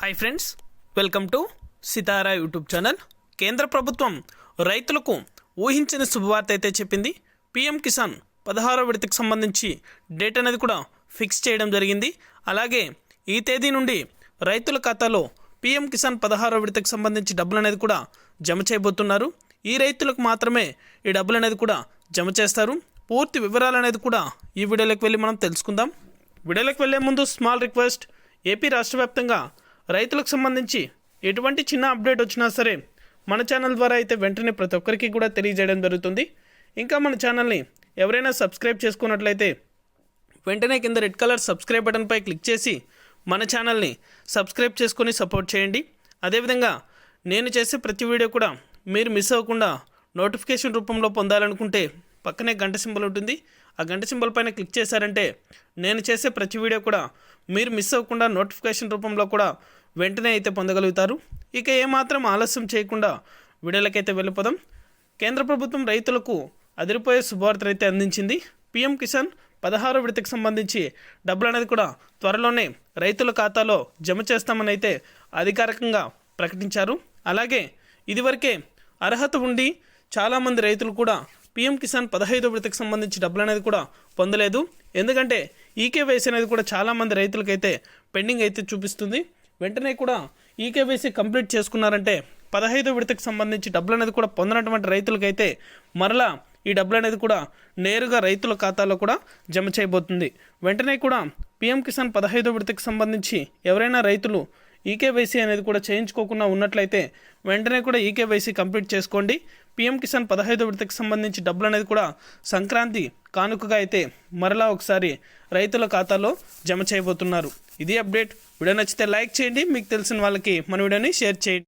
Hi friends welcome to Sitara YouTube channel కేంద్ర ప్రభుత్వం రైతులకు ఊహించిన శుభవార్త అయితే చెప్పింది. పిఎం కిసాన్ పదహారో విడతకు సంబంధించి డేట్ అనేది కూడా ఫిక్స్ చేయడం జరిగింది. అలాగే ఈ తేదీ నుండి రైతుల ఖాతాలో పిఎం కిసాన్ పదహారో విడతకు సంబంధించి డబ్బులు అనేది కూడా జమ చేయబోతున్నారు. ఈ రైతులకు మాత్రమే ఈ డబ్బులు అనేది కూడా జమ చేస్తారు. పూర్తి వివరాలు అనేది కూడా ఈ వీడియోలోకి వెళ్ళి మనం తెలుసుకుందాం. వీడియోలోకి వెళ్ళే ముందు స్మాల్ రిక్వెస్ట్ ఏపీ రాష్ట్ర వ్యాప్తంగా రైతులకు సంబంధించి ఎటువంటి చిన్న అప్డేట్ వచ్చినా సరే మన ఛానల్ ద్వారా అయితే వెంటనే ప్రతి ఒక్కరికి కూడా తెలియజేయడం జరుగుతుంది. ఇంకా మన ఛానల్ని ఎవరైనా సబ్స్క్రైబ్ చేసుకున్నట్లయితే వెంటనే కింద రెడ్ కలర్ సబ్స్క్రైబ్ బటన్పై క్లిక్ చేసి మన ఛానల్ని సబ్స్క్రైబ్ చేసుకొని సపోర్ట్ చేయండి. అదేవిధంగా నేను చేసే ప్రతి వీడియో కూడా మీరు మిస్ అవ్వకుండా నోటిఫికేషన్ రూపంలో పొందాలనుకుంటే పక్కనే గంట సింబల్ ఉంటుంది. ఆ గంట సింబల్ పైన క్లిక్ చేశారంటే నేను చేసే ప్రతి వీడియో కూడా మీరు మిస్ అవ్వకుండా నోటిఫికేషన్ రూపంలో కూడా వెంటనే అయితే పొందగలుగుతారు. ఇక ఏమాత్రం ఆలస్యం చేయకుండా వీడియోలకైతే వెళ్ళిపోదాం. కేంద్ర ప్రభుత్వం రైతులకు అదిరిపోయే శుభవార్తలు అయితే అందించింది. పీఎం కిసాన్ పదహారు విడతకు సంబంధించి డబ్బులు అనేది కూడా త్వరలోనే రైతుల ఖాతాలో జమ చేస్తామని అయితే అధికారికంగా ప్రకటించారు. అలాగే ఇదివరకే అర్హత ఉండి చాలామంది రైతులు కూడా పీఎం కిసాన్ పదహైదో విడతకు సంబంధించి డబ్బులు అనేది కూడా పొందలేదు. ఎందుకంటే ఈకేవైసీ అనేది కూడా చాలామంది రైతులకైతే పెండింగ్ అయితే చూపిస్తుంది. వెంటనే కూడా ఈకేవైసీ కంప్లీట్ చేసుకున్నారంటే పదహైదో విడతకు సంబంధించి డబ్బులు అనేది కూడా పొందినటువంటి రైతులకైతే మరలా ఈ డబ్బులు అనేది కూడా నేరుగా రైతుల ఖాతాలో కూడా జమ చేయబోతుంది. వెంటనే కూడా పీఎం కిసాన్ పదహైదో విడతకు సంబంధించి ఎవరైనా రైతులు ఈకేవైసీ అనేది కూడా చేయించుకోకుండా ఉన్నట్లయితే వెంటనే కూడా ఈకేవైసీ కంప్లీట్ చేసుకోండి. పీఎం కిసాన్ పదహైదో విడతకు సంబంధించి డబ్బులు అనేది కూడా సంక్రాంతి కానుకగా అయితే మరలా ఒకసారి రైతుల ఖాతాలో జమ చేయబోతున్నారు. ఇది అప్డేట్. వీడియో నచ్చితే లైక్ చేయండి. మీకు తెలిసిన వాళ్ళకి మన వీడియోని షేర్ చేయండి.